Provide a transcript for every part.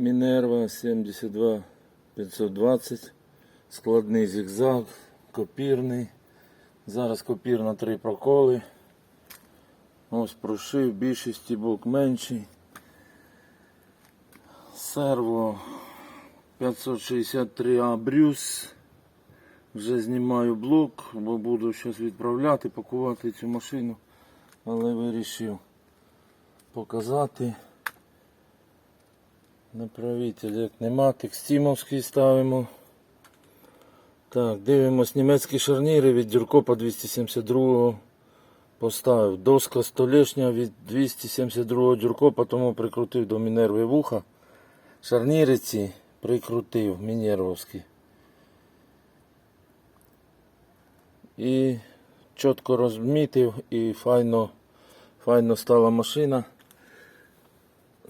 Мінерва 72 520. Складний зігзаг, копірний. Зараз копір на три проколи. Ось прошив, більшість бок менший. Серво 563А Брюс. Вже знімаю блок, бо буду щось відправляти, пакувати цю машину. Але вирішив показати. Направитель як нема, текстімовський ставимо. Так, дивимось німецькі шарніри від Дюркопа 272 поставив. Доска столешня від 272 Дюркопа, тому прикрутив до Мінерви вуха. Шарніри ці прикрутив мінервовські. І чітко розмітив і файно, файно стала машина.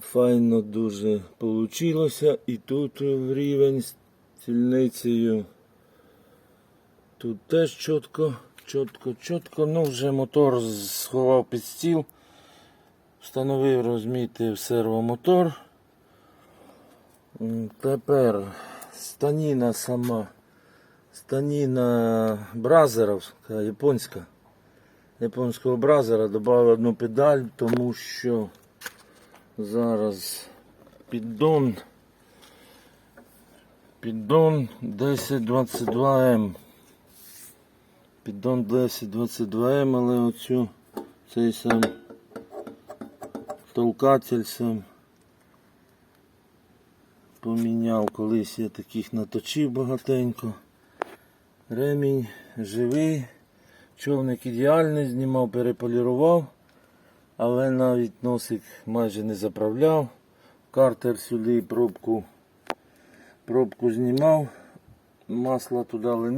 Файно дуже получилося. І тут рівень з стільницею. Тут теж чітко, чітко, чітко. Ну вже мотор сховав під стіл. Встановив, розмітив сервомотор. Тепер станіна сама. Станіна бразеровська, японська. Японського бразера додав одну педаль, тому що зараз піддон. Піддон 1022М. Піддон 1022М, але оцю цей сам толкатель сам поміняв. Колись я таких наточив багатенько. Ремінь живий. Човник ідеальний, знімав, переполірував, але навіть носик майже не заправляв. Картер сюди пробку, пробку знімав, масло туди линув.